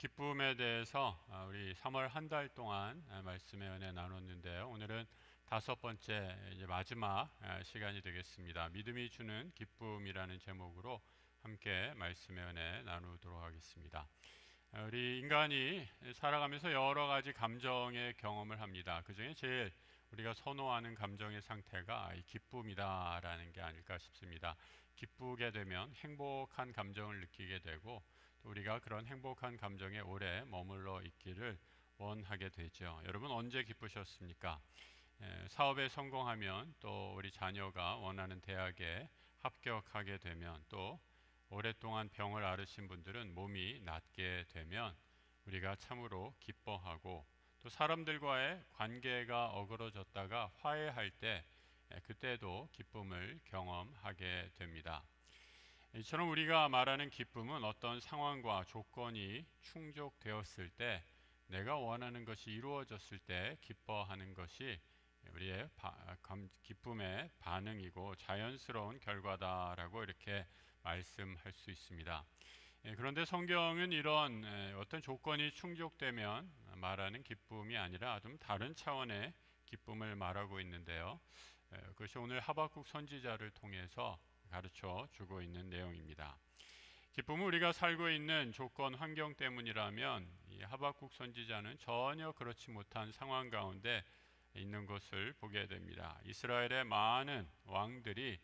기쁨에 대해서 아, 우리 3월 한 달 동안 아, 말씀의 은혜 나눴는데요. 오늘은 다섯 번째 이제 마지막 아, 시간이 되겠습니다. 믿음이 주는 기쁨이라는 제목으로 함께 말씀의 은혜 나누도록 하겠습니다. 아, 우리 인간이 살아가면서 여러 가지 감정의 경험을 합니다. 그 중에 제일 우리가 선호하는 감정의 상태가 이 기쁨이다라는 게 아닐까 싶습니다. 기쁘게 되면 행복한 감정을 느끼게 되고 또 우리가 그런 행복한 감정에 오래 머물러 있기를 원하게 되죠. 여러분 언제 기쁘셨습니까? 에, 사업에 성공하면 또 우리 자녀가 원하는 대학에 합격하게 되면 또 오랫동안 병을 앓으신 분들은 몸이 낫게 되면 우리가 참으로 기뻐하고 또 사람들과의 관계가 어그러졌다가 화해할 때 에, 그때도 기쁨을 경험하게 됩니다. 이처럼 우리가 말하는 기쁨은 어떤 상황과 조건이 충족되었을 때 내가 원하는 것이 이루어졌을 때 기뻐하는 것이 우리의 기쁨의 반응이고 자연스러운 결과다라고 이렇게 말씀할 수 있습니다. 예, 그런데 성경은 이런 에, 어떤 조건이 충족되면 말하는 기쁨이 아니라 좀 다른 차원의 기쁨을 말하고 있는데요. 에, 그것이 오늘 하박국 선지자를 통해서 가르쳐 주고 있는 내용입니다. 기쁨은 우리가 살고 있는 조건 환경 때문이라면 이 하박국 선지자는 전혀 그렇지 못한 상황 가운데 있는 것을 보게 됩니다. 이스라엘의 많은 왕들이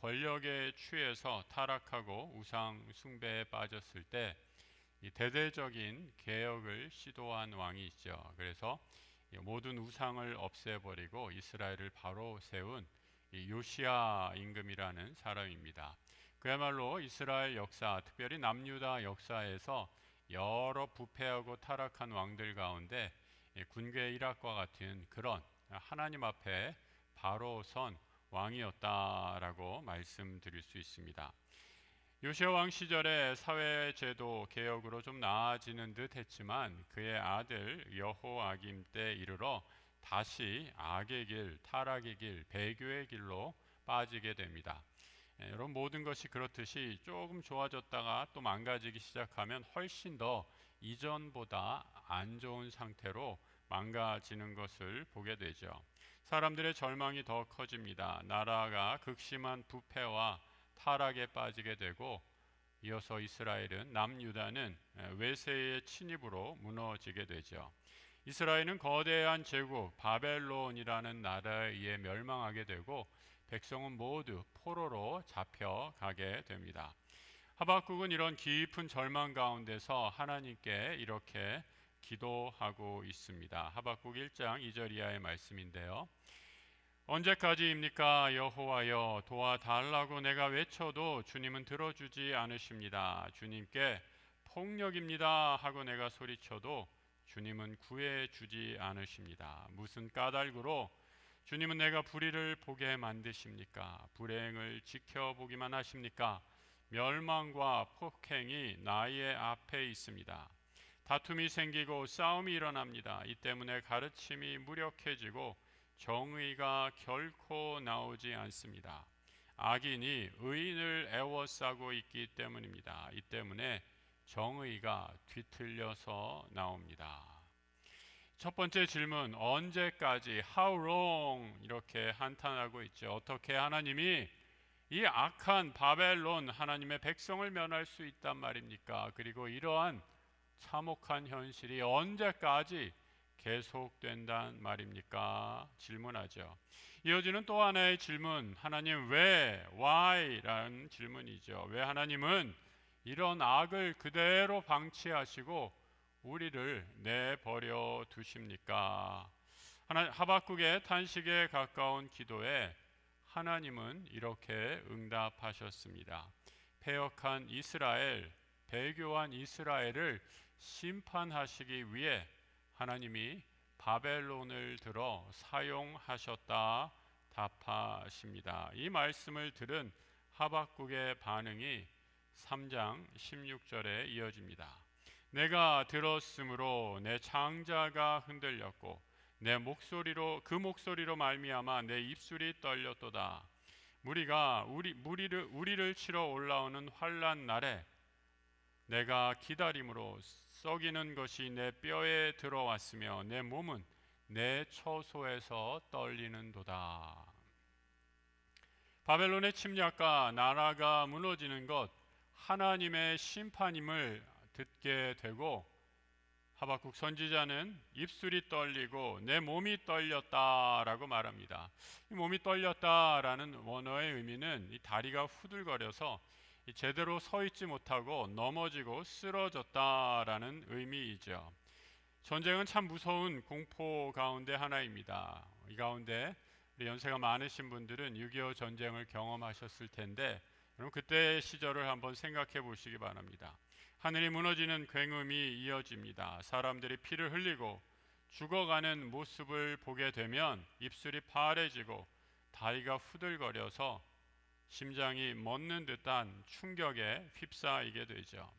권력에 취해서 타락하고 우상 숭배에 빠졌을 때 대대적인 개혁을 시도한 왕이 있죠. 그래서 모든 우상을 없애버리고 이스라엘을 바로 세운 요시아 임금이라는 사람입니다. 그야말로 이스라엘 역사, 특별히 남유다 역사에서 여러 부패하고 타락한 왕들 가운데 군계 일학과 같은 그런 하나님 앞에 바로 선 왕이었다라고 말씀드릴 수 있습니다. 요시아 왕 시절에 사회 제도 개혁으로 좀 나아지는 듯 했지만 그의 아들 여호아김 때 이르러 다시 악의 길, 타락의 길, 배교의 길로 빠지게 됩니다. 예, 여러분 모든 것이 그렇듯이 조금 좋아졌다가 또 망가지기 시작하면 훨씬 더 이전보다 안 좋은 상태로 망가지는 것을 보게 되죠. 사람들의 절망이 더 커집니다. 나라가 극심한 부패와 타락에 빠지게 되고 이어서 이스라엘은 남유다는 외세의 침입으로 무너지게 되죠. 이스라엘은 거대한 제국 바벨론이라는 나라에 의해 멸망하게 되고 백성은 모두 포로로 잡혀가게 됩니다. 하박국은 이런 깊은 절망 가운데서 하나님께 이렇게 기도하고 있습니다. 하박국 1장 2절 이하의 말씀인데요. 언제까지입니까 여호와여 도와달라고 내가 외쳐도 주님은 들어주지 않으십니다. 주님께 폭력입니다 하고 내가 소리쳐도 주님은 구해 주지 않으십니다. 무슨 까닭으로 주님은 내가 불의를 보게 만드십니까? 불행을 지켜보기만 하십니까? 멸망과 폭행이 나의 앞에 있습니다. 다툼이 생기고 싸움이 일어납니다. 이 때문에 가르침이 무력해지고 정의가 결코 나오지 않습니다. 악인이 의인을 애워싸고 있기 때문입니다. 이 때문에 정의가 뒤틀려서 나옵니다. 첫 번째 질문 언제까지 how long 이렇게 한탄하고 있죠. 어떻게 하나님이 이 악한 바벨론 하나님의 백성을 면할 수 있단 말입니까? 그리고 이러한 참혹한 현실이 언제까지 계속된단 말입니까? 질문하죠. 이어지는 또 하나의 질문, 하나님 왜, why라는 질문이죠. 왜 하나님은 이런 악을 그대로 방치하시고 우리를 내버려 두십니까? 하나, 하박국의 탄식에 가까운 기도에 하나님은 이렇게 응답하셨습니다. 폐역한 이스라엘, 배교한 이스라엘을 심판하시기 위해 하나님이 바벨론을 들어 사용하셨다 답하십니다. 이 말씀을 들은 하박국의 반응이 3장 16절에 이어집니다. 내가 들었으므로 내 창자가 흔들렸고 내 목소리로 그 목소리로 말미암아 내 입술이 떨렸도다. 무리가 우리 무리를 우리를 치러 올라오는 환란 날에 내가 기다림으로 썩이는 것이 내 뼈에 들어왔으며 내 몸은 내 처소에서 떨리는도다. 바벨론의 침략과 나라가 무너지는 것 하나님의 심판임을 듣게 되고 하박국 선지자는 입술이 떨리고 내 몸이 떨렸다라고 말합니다. 이 몸이 떨렸다라는 원어의 의미는 이 다리가 후들거려서 제대로 서 있지 못하고 넘어지고 쓰러졌다라는 의미이죠. 전쟁은 참 무서운 공포 가운데 하나입니다. 이 가운데 연세가 많으신 분들은 6.25 전쟁을 경험하셨을 텐데 여러분 그때 시절을 한번 생각해 보시기 바랍니다. 하늘이 무너지는 굉음이 이어집니다. 사람들이 피를 흘리고 죽어가는 모습을 보게 되면 입술이 파래지고 다리가 후들거려서 심장이 멎는 듯한 충격에 휩싸이게 되죠.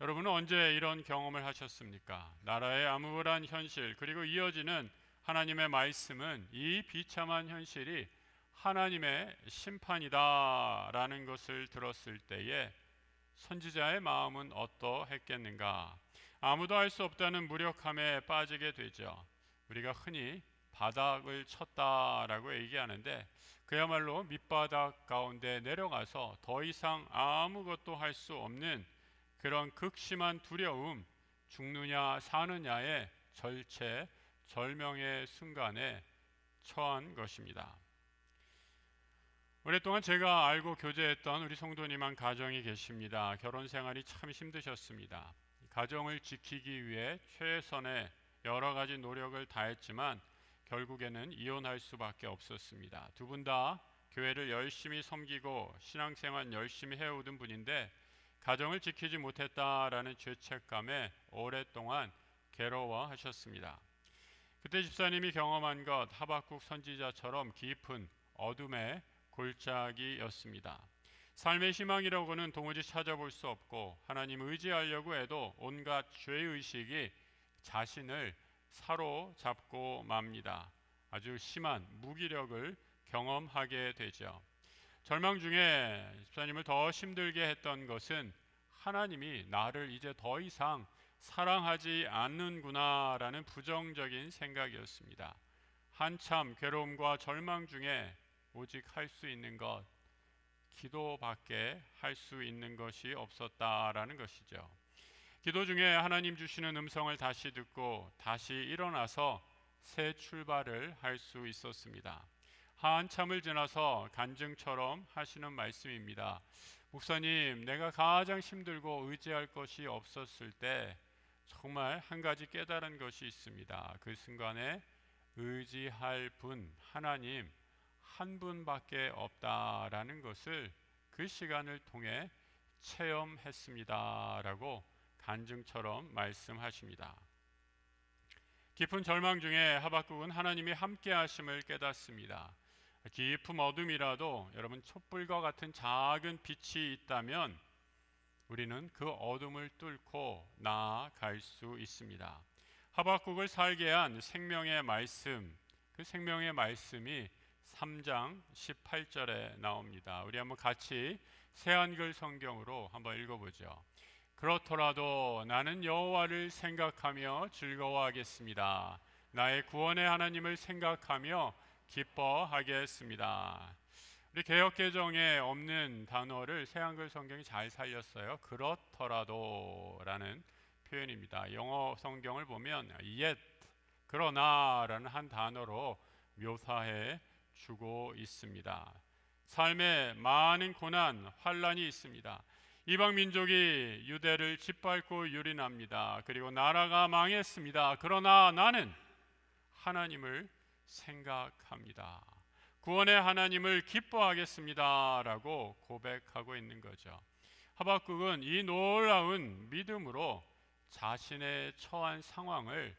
여러분은 언제 이런 경험을 하셨습니까? 나라의 암울한 현실 그리고 이어지는 하나님의 말씀은 이 비참한 현실이 하나님의 심판이다라는 것을 들었을 때에 선지자의 마음은 어떠했겠는가? 아무도 알수 없다는 무력함에 빠지게 되죠. 우리가 흔히 바닥을 쳤다라고 얘기하는데 그야말로 밑바닥 가운데 내려가서 더 이상 아무것도 할 수 없는 그런 극심한 두려움, 죽느냐 사느냐의 절체, 절명의 순간에 처한 것입니다. 오랫동안 제가 알고 교제했던 우리 성도님 한 가정이 계십니다. 결혼 생활이 참 힘드셨습니다. 가정을 지키기 위해 최선의 여러 가지 노력을 다했지만 결국에는 이혼할 수밖에 없었습니다. 두 분 다 교회를 열심히 섬기고 신앙생활 열심히 해오던 분인데 가정을 지키지 못했다라는 죄책감에 오랫동안 괴로워하셨습니다. 그때 집사님이 경험한 것 하박국 선지자처럼 깊은 어둠의 골짜기였습니다. 삶의 희망이라고는 도무지 찾아볼 수 없고 하나님 의지하려고 해도 온갖 죄의식이 자신을 사로잡고 맙니다. 아주 심한 무기력을 경험하게 되죠. 절망 중에 집사님을 더 힘들게 했던 것은 하나님이 나를 이제 더 이상 사랑하지 않는구나라는 부정적인 생각이었습니다. 한참 괴로움과 절망 중에 오직 할 수 있는 것 기도밖에 할 수 있는 것이 없었다라는 것이죠. 기도 중에 하나님 주시는 음성을 다시 듣고 다시 일어나서 새 출발을 할 수 있었습니다. 한참을 지나서 간증처럼 하시는 말씀입니다. 목사님, 내가 가장 힘들고 의지할 것이 없었을 때 정말 한 가지 깨달은 것이 있습니다. 그 순간에 의지할 분 하나님 한 분밖에 없다라는 것을 그 시간을 통해 체험했습니다라고 간증처럼 말씀하십니다. 깊은 절망 중에 하박국은 하나님이 함께 하심을 깨닫습니다. 깊은 어둠이라도 여러분 촛불과 같은 작은 빛이 있다면 우리는 그 어둠을 뚫고 나아갈 수 있습니다. 하박국을 살게 한 생명의 말씀, 그 생명의 말씀이 3장 18절에 나옵니다. 우리 한번 같이 새 한글 성경으로 한번 읽어보죠. 그렇더라도 나는 여호와를 생각하며 즐거워하겠습니다. 나의 구원의 하나님을 생각하며 기뻐하겠습니다. 우리 개혁 개정에 없는 단어를 새 한글 성경이 잘 살렸어요. 그렇더라도라는 표현입니다. 영어 성경을 보면 yet 그러나라는 한 단어로 묘사해 주고 있습니다. 삶에 많은 고난, 환란이 있습니다. 이방 민족이 유대를 짓밟고 유린합니다. 그리고 나라가 망했습니다. 그러나 나는 하나님을 생각합니다. 구원의 하나님을 기뻐하겠습니다라고 고백하고 있는 거죠. 하박국은 이 놀라운 믿음으로 자신의 처한 상황을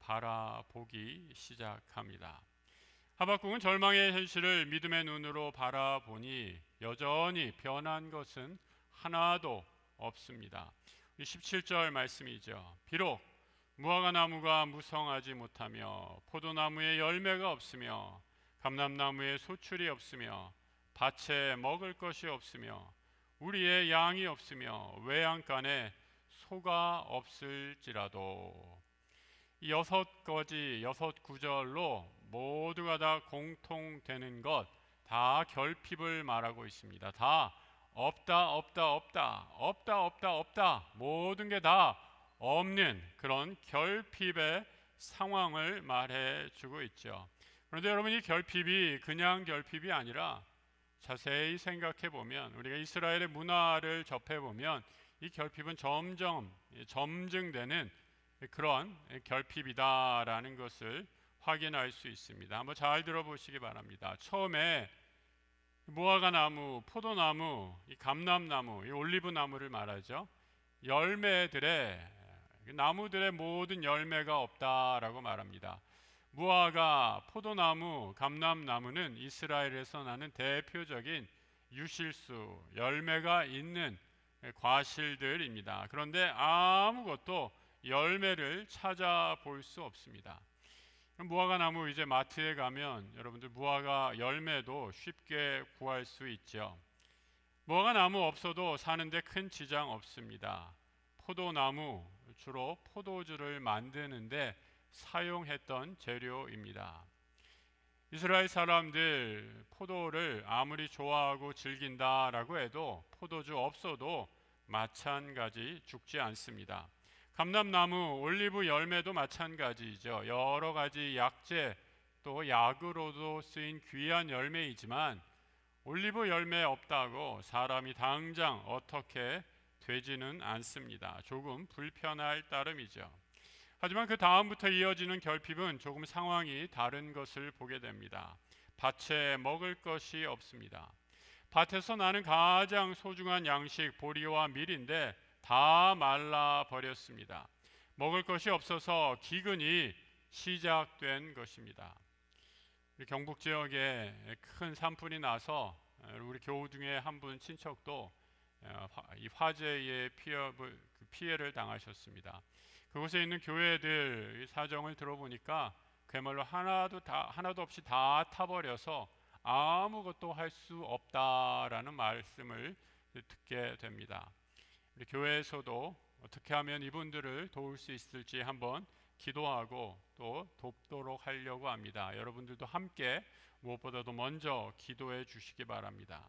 바라보기 시작합니다. 하박국은 절망의 현실을 믿음의 눈으로 바라보니 여전히 변한 것은 하나도 없습니다. 17절 말씀이죠. 비록 무화과 나무가 무성하지 못하며 포도나무에 열매가 없으며 감람나무에 소출이 없으며 밭에 먹을 것이 없으며 우리의 양이 없으며 외양간에 소가 없을지라도 이 여섯 가지 여섯 구절로 모두가 다 공통되는 것 다 결핍을 말하고 있습니다. 다 없다 없다 없다 없다 없다 없다 모든 게 다 없는 그런 결핍의 상황을 말해 주고 있죠. 그런데 여러분 이 결핍이 그냥 결핍이 아니라 자세히 생각해 보면 우리가 이스라엘의 문화를 접해 보면 이 결핍은 점점 점증되는 그런 결핍이다라는 것을 확인할 수 있습니다. 한번 잘 들어보시기 바랍니다. 처음에 무화과 나무, 포도나무, 이 감람나무, 이 올리브 나무를 말하죠. 열매들의 나무들의 모든 열매가 없다라고 말합니다. 무화과, 포도나무, 감람나무는 이스라엘에서 나는 대표적인 유실수, 열매가 있는 과실들입니다. 그런데 아무것도 열매를 찾아볼 수 없습니다. 무화과 나무 이제 마트에 가면 여러분들 무화과 열매도 쉽게 구할 수 있죠. 무화과 나무 없어도 사는데 큰 지장 없습니다. 포도나무 주로 포도주를 만드는데 사용했던 재료입니다. 이스라엘 사람들 포도를 아무리 좋아하고 즐긴다라고 해도 포도주 없어도 마찬가지 죽지 않습니다. 감람나무, 올리브 열매도 마찬가지죠. 여러 가지 약재 또 약으로도 쓰인 귀한 열매이지만 올리브 열매 없다고 사람이 당장 어떻게 되지는 않습니다. 조금 불편할 따름이죠. 하지만 그 다음부터 이어지는 결핍은 조금 상황이 다른 것을 보게 됩니다. 밭에 먹을 것이 없습니다. 밭에서 나는 가장 소중한 양식 보리와 밀인데 다 말라 버렸습니다. 먹을 것이 없어서 기근이 시작된 것입니다. 경북 지역에 큰 산불이 나서 우리 교우 중에 한 분 친척도 어, 이 화재의 그 피해를 당하셨습니다. 그곳에 있는 교회들 사정을 들어보니까 그야말로 하나도 다 하나도 없이 다 타버려서 아무것도 할 수 없다라는 말씀을 듣게 됩니다. 우리 교회에서도 어떻게 하면 이분들을 도울 수 있을지 한번 기도하고 또 돕도록 하려고 합니다. 여러분들도 함께 무엇보다도 먼저 기도해 주시기 바랍니다.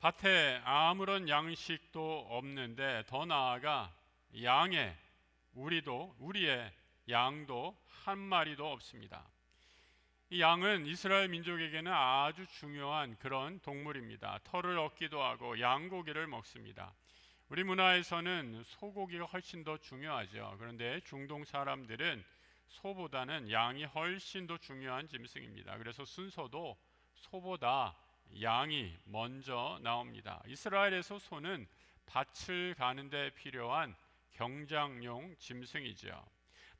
밭에 아무런 양식도 없는데 더 나아가 양의 우리도 우리의 양도 한 마리도 없습니다. 이 양은 이스라엘 민족에게는 아주 중요한 그런 동물입니다. 털을 얻기도 하고 양고기를 먹습니다. 우리 문화에서는 소고기가 훨씬 더 중요하죠. 그런데 중동 사람들은 소보다는 양이 훨씬 더 중요한 짐승입니다. 그래서 순서도 소보다 양이 먼저 나옵니다. 이스라엘에서 소는 밭을 가는데 필요한 경장용 짐승이죠.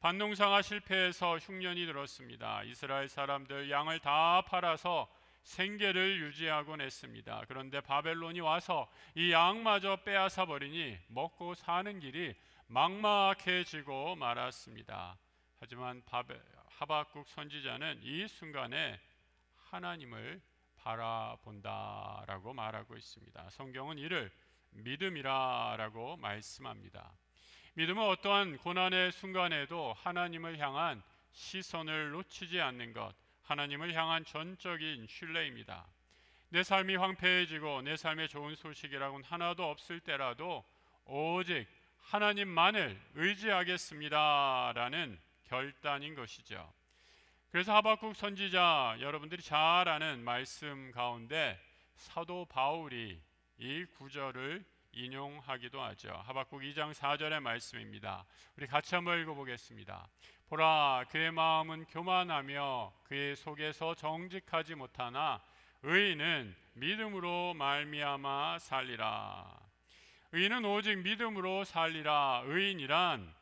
반농사가 실패해서 흉년이 들었습니다. 이스라엘 사람들 양을 다 팔아서 생계를 유지하곤 했습니다. 그런데 바벨론이 와서 이 양마저 빼앗아 버리니 먹고 사는 길이 막막해지고 말았습니다. 하지만 바벨, 하박국 선지자는 이 순간에 하나님을 바라본다라고 말하고 있습니다. 성경은 이를 믿음이라라고 말씀합니다. 믿음은 어떠한 고난의 순간에도 하나님을 향한 시선을 놓치지 않는 것, 하나님을 향한 전적인 신뢰입니다. 내 삶이 황폐해지고 내 삶에 좋은 소식이라고는 하나도 없을 때라도 오직 하나님만을 의지하겠습니다라는 결단인 것이죠. 그래서 하박국 선지자 여러분들이 잘 아는 말씀 가운데 사도 바울이 이 구절을 인용하기도 하죠. 하박국 2장 4절의 말씀입니다. 우리 같이 한번 읽어보겠습니다. 보라 그의 마음은 교만하며 그의 속에서 정직하지 못하나 의인은 믿음으로 말미암아 살리라. 의인은 오직 믿음으로 살리라. 의인이란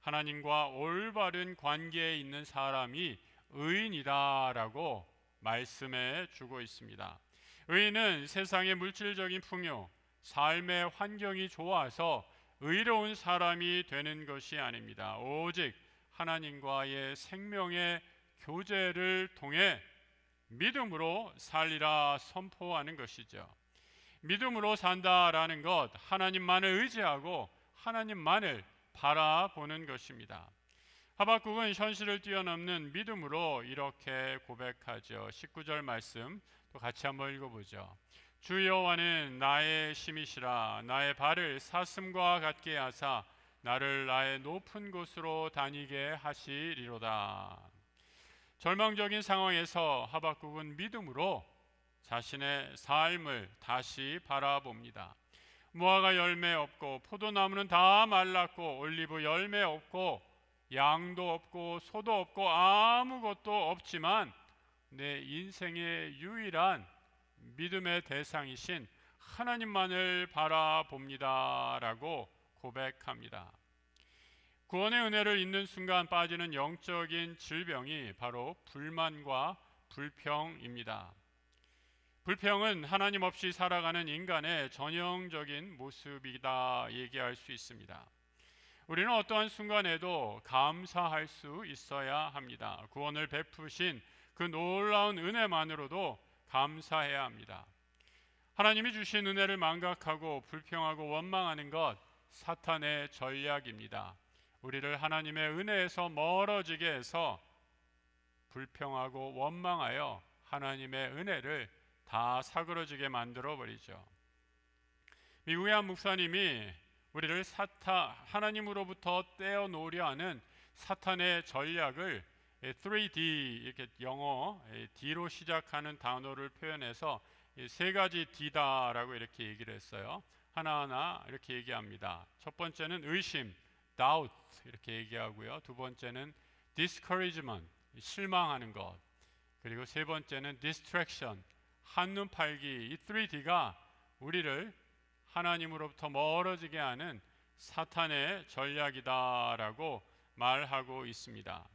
하나님과 올바른 관계에 있는 사람이 의인이다라고 말씀해 주고 있습니다. 의인은 세상의 물질적인 풍요, 삶의 환경이 좋아서 의로운 사람이 되는 것이 아닙니다. 오직 하나님과의 생명의 교제를 통해 믿음으로 살리라 선포하는 것이죠. 믿음으로 산다라는 것, 하나님만을 의지하고 하나님만을 바라보는 것입니다. 하박국은 현실을 뛰어넘는 믿음으로 이렇게 고백하죠. 19절 말씀 또 같이 한번 읽어보죠. 주 여호와는 나의 힘이시라 나의 발을 사슴과 같게 하사 나를 나의 높은 곳으로 다니게 하시리로다. 절망적인 상황에서 하박국은 믿음으로 자신의 삶을 다시 바라봅니다. 무화과 열매 없고 포도나무는 다 말랐고 올리브 열매 없고 양도 없고 소도 없고 아무것도 없지만 내 인생의 유일한 믿음의 대상이신 하나님만을 바라봅니다라고 고백합니다. 구원의 은혜를 잊는 순간 빠지는 영적인 질병이 바로 불만과 불평입니다. 불평은 하나님 없이 살아가는 인간의 전형적인 모습이다 얘기할 수 있습니다. 우리는 어떠한 순간에도 감사할 수 있어야 합니다. 구원을 베푸신 그 놀라운 은혜만으로도 감사해야 합니다. 하나님이 주신 은혜를 망각하고 불평하고 원망하는 것 사탄의 전략입니다. 우리를 하나님의 은혜에서 멀어지게 해서 불평하고 원망하여 하나님의 은혜를 다 사그러지게 만들어 버리죠. 미국의 한 목사님이 우리를 사타 하나님으로부터 떼어 놓으려 하는 사탄의 전략을 3D 이렇게 영어 D로 시작하는 단어를 표현해서 세 가지 D다라고 이렇게 얘기를 했어요. 하나하나 이렇게 얘기합니다. 첫 번째는 의심, doubt 이렇게 얘기하고요. 두 번째는 discouragement, 실망하는 것. 그리고 세 번째는 distraction, 한눈 팔기. 이 3D가 우리를 하나님으로부터 멀어지게 하는 사탄의 전략이다라고 말하고 있습니다.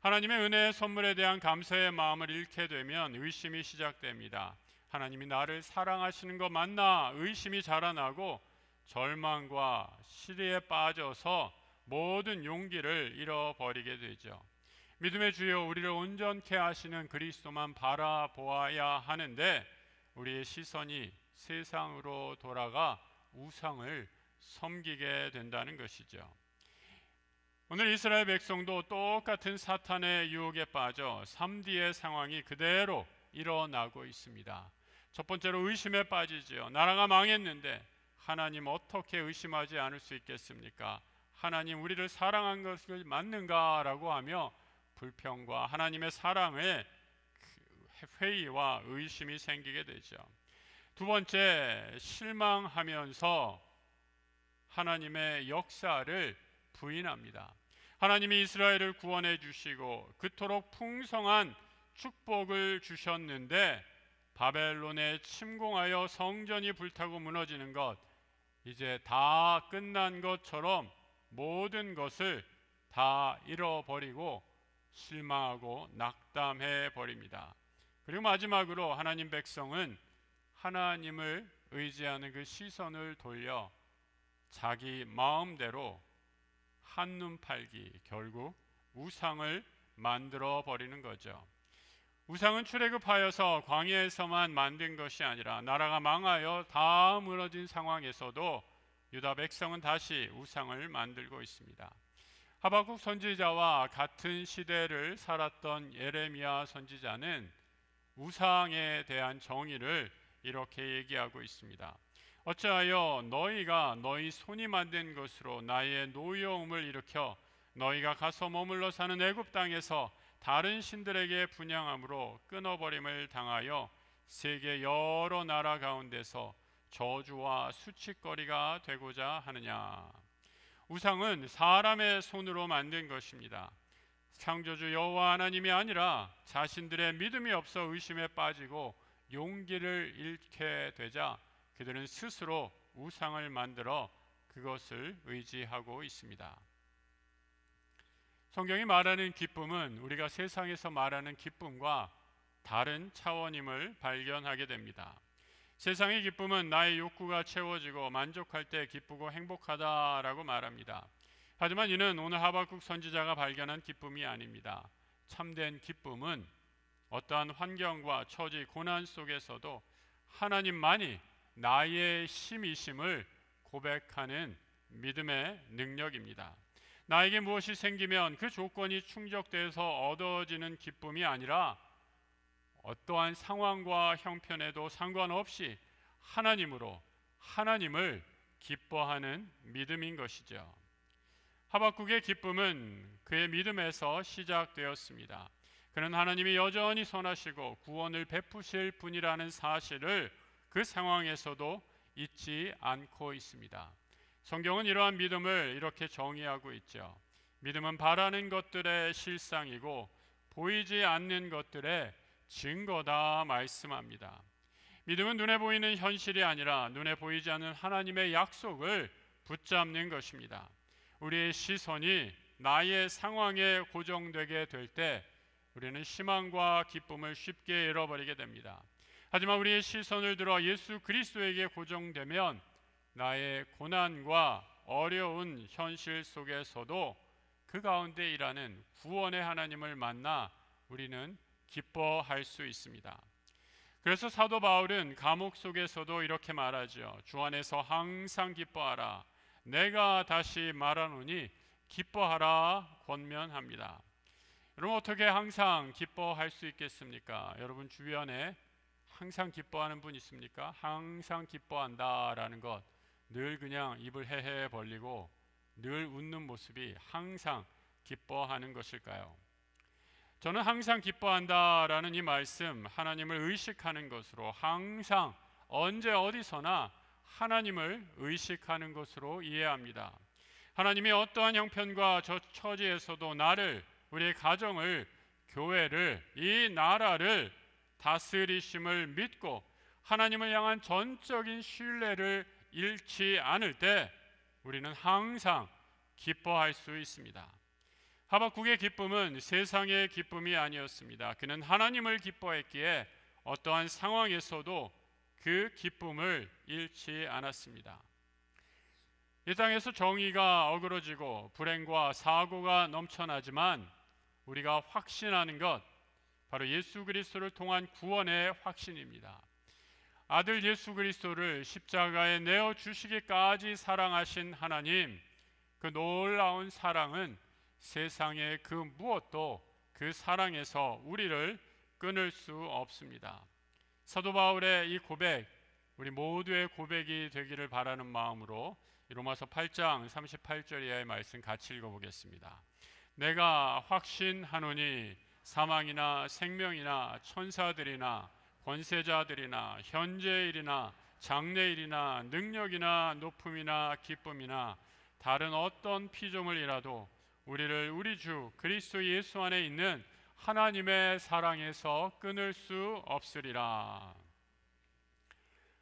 하나님의 은혜의 선물에 대한 감사의 마음을 잃게 되면 의심이 시작됩니다. 하나님이 나를 사랑하시는 거 맞나? 의심이 자라나고 절망과 시리에 빠져서 모든 용기를 잃어버리게 되죠. 믿음의 주여 우리를 온전케 하시는 그리스도만 바라보아야 하는데 우리의 시선이 세상으로 돌아가 우상을 섬기게 된다는 것이죠. 오늘 이스라엘 백성도 똑같은 사탄의 유혹에 빠져 3D의 상황이 그대로 일어나고 있습니다. 첫 번째로 의심에 빠지지요. 나라가 망했는데 하나님 어떻게 의심하지 않을 수 있겠습니까? 하나님 우리를 사랑한 것이 맞는가라고 하며 불평과 하나님의 사랑에 회의와 의심이 생기게 되죠. 두 번째 실망하면서 하나님의 역사를 부인합니다. 하나님이 이스라엘을 구원해 주시고 그토록 풍성한 축복을 주셨는데 바벨론에 침공하여 성전이 불타고 무너지는 것 이제 다 끝난 것처럼 모든 것을 다 잃어버리고 실망하고 낙담해 버립니다. 그리고 마지막으로 하나님 백성은 하나님을 의지하는 그 시선을 돌려 자기 마음대로 한눈 팔기 결국 우상을 만들어 버리는 거죠. 우상은 출애굽하여서 광야에서만 만든 것이 아니라 나라가 망하여 다 무너진 상황에서도 유다 백성은 다시 우상을 만들고 있습니다. 하박국 선지자와 같은 시대를 살았던 예레미야 선지자는 우상에 대한 정의를 이렇게 얘기하고 있습니다. 어찌하여 너희가 너희 손이 만든 것으로 나의 노여움을 일으켜 너희가 가서 머물러 사는 애굽 땅에서 다른 신들에게 분양함으로 끊어버림을 당하여 세계 여러 나라 가운데서 저주와 수치거리가 되고자 하느냐 우상은 사람의 손으로 만든 것입니다. 창조주 여호와 하나님이 아니라 자신들의 믿음이 없어 의심에 빠지고 용기를 잃게 되자 그들은 스스로 우상을 만들어 그것을 의지하고 있습니다. 성경이 말하는 기쁨은 우리가 세상에서 말하는 기쁨과 다른 차원임을 발견하게 됩니다. 세상의 기쁨은 나의 욕구가 채워지고 만족할 때 기쁘고 행복하다라고 말합니다. 하지만 이는 오늘 하박국 선지자가 발견한 기쁨이 아닙니다. 참된 기쁨은 어떠한 환경과 처지 고난 속에서도 하나님만이 나의 힘이심을 고백하는 믿음의 능력입니다. 나에게 무엇이 생기면 그 조건이 충족돼서 얻어지는 기쁨이 아니라 어떠한 상황과 형편에도 상관없이 하나님으로 하나님을 기뻐하는 믿음인 것이죠. 하박국의 기쁨은 그의 믿음에서 시작되었습니다. 그는 하나님이 여전히 선하시고 구원을 베푸실 분이라는 사실을 그 상황에서도 잊지 않고 있습니다. 성경은 이러한 믿음을 이렇게 정의하고 있죠. 믿음은 바라는 것들의 실상이고 보이지 않는 것들의 증거다 말씀합니다. 믿음은 눈에 보이는 현실이 아니라 눈에 보이지 않는 하나님의 약속을 붙잡는 것입니다. 우리의 시선이 나의 상황에 고정되게 될 때 우리는 희망과 기쁨을 쉽게 잃어버리게 됩니다. 하지만 우리의 시선을 들어 예수 그리스도에게 고정되면 나의 고난과 어려운 현실 속에서도 그 가운데 일하는 구원의 하나님을 만나 우리는 기뻐할 수 있습니다. 그래서 사도 바울은 감옥 속에서도 이렇게 말하죠. 주 안에서 항상 기뻐하라. 내가 다시 말하노니 기뻐하라 권면합니다. 여러분 어떻게 항상 기뻐할 수 있겠습니까? 여러분 주변에 항상 기뻐하는 분 있습니까? 항상 기뻐한다라는 것. 늘 그냥 입을 헤헤 벌리고 늘 웃는 모습이 항상 기뻐하는 것일까요? 저는 항상 기뻐한다라는 이 말씀 하나님을 의식하는 것으로 항상 언제 어디서나 하나님을 의식하는 것으로 이해합니다. 하나님이 어떠한 형편과 저 처지에서도 나를 우리의 가정을 교회를 이 나라를 다스리심을 믿고 하나님을 향한 전적인 신뢰를 잃지 않을 때 우리는 항상 기뻐할 수 있습니다. 하박국의 기쁨은 세상의 기쁨이 아니었습니다. 그는 하나님을 기뻐했기에 어떠한 상황에서도 그 기쁨을 잃지 않았습니다. 이 땅에서 정의가 어그러지고 불행과 사고가 넘쳐나지만 우리가 확신하는 것 바로 예수 그리스도를 통한 구원의 확신입니다. 아들 예수 그리스도를 십자가에 내어 주시기까지 사랑하신 하나님 그 놀라운 사랑은 세상의 그 무엇도 그 사랑에서 우리를 끊을 수 없습니다. 사도 바울의 이 고백 우리 모두의 고백이 되기를 바라는 마음으로 로마서 8장 38절 이하의 말씀 같이 읽어 보겠습니다. 내가 확신하노니 사망이나 생명이나 천사들이나 권세자들이나 현재일이나 장래일이나 능력이나 높음이나 기쁨이나 다른 어떤 피조물이라도 우리를 우리 주 그리스도 예수 안에 있는 하나님의 사랑에서 끊을 수 없으리라.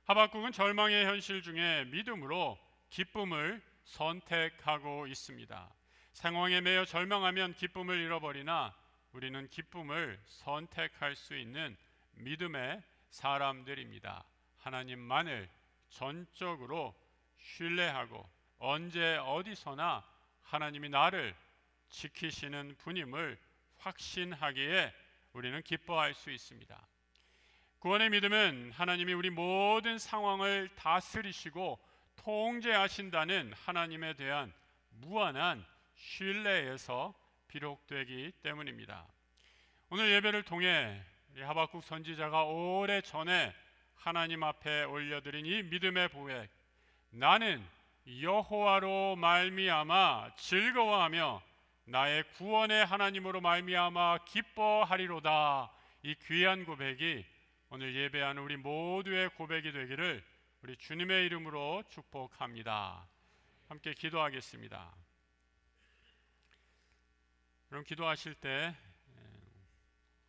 하박국은 절망의 현실 중에 믿음으로 기쁨을 선택하고 있습니다. 상황에 매여 절망하면 기쁨을 잃어버리나 우리는 기쁨을 선택할 수 있는 믿음의 사람들입니다. 하나님만을 전적으로 신뢰하고 언제 어디서나 하나님이 나를 지키시는 분임을 확신하기에 우리는 기뻐할 수 있습니다. 구원의 믿음은 하나님이 우리 모든 상황을 다스리시고 통제하신다는 하나님에 대한 무한한 신뢰에서 비록되기 때문입니다. 오늘 예배를 통해 하박국 선지자가 오래 전에 하나님 앞에 올려드린 이 믿음의 고백 나는 여호와로 말미암아 즐거워하며 나의 구원의 하나님으로 말미암아 기뻐하리로다 이 귀한 고백이 오늘 예배하는 우리 모두의 고백이 되기를 우리 주님의 이름으로 축복합니다. 함께 기도하겠습니다. 그럼 기도하실 때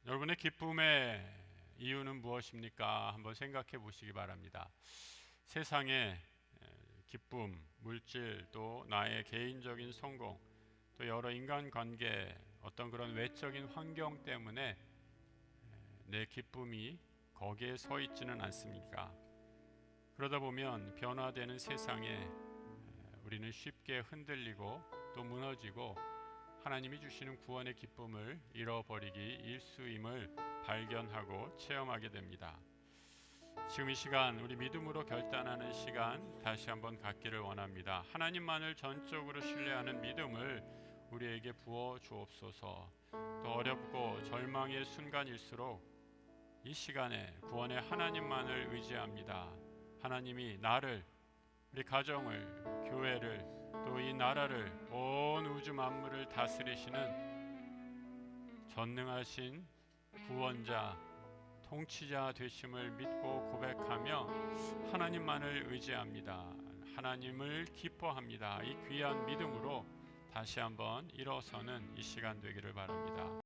여러분의 기쁨의 이유는 무엇입니까? 한번 생각해 보시기 바랍니다. 세상의 기쁨, 물질, 또 나의 개인적인 성공, 또 여러 인간 관계, 어떤 그런 외적인 환경 때문에 내 기쁨이 거기에 서 있지는 않습니까? 그러다 보면 변화되는 세상에 우리는 쉽게 흔들리고 또 무너지고 하나님이 주시는 구원의 기쁨을 잃어버리기 일수임을 발견하고 체험하게 됩니다. 지금 이 시간 우리 믿음으로 결단하는 시간 다시 한번 갖기를 원합니다. 하나님만을 전적으로 신뢰하는 믿음을 우리에게 부어 주옵소서. 또 어렵고 절망의 순간일수록 이 시간에 구원의 하나님만을 의지합니다. 하나님이 나를 우리 가정을 교회를 또 이 나라를 온 우주 만물을 다스리시는 전능하신 구원자 통치자 되심을 믿고 고백하며 하나님만을 의지합니다. 하나님을 기뻐합니다. 이 귀한 믿음으로 다시 한번 일어서는 이 시간 되기를 바랍니다.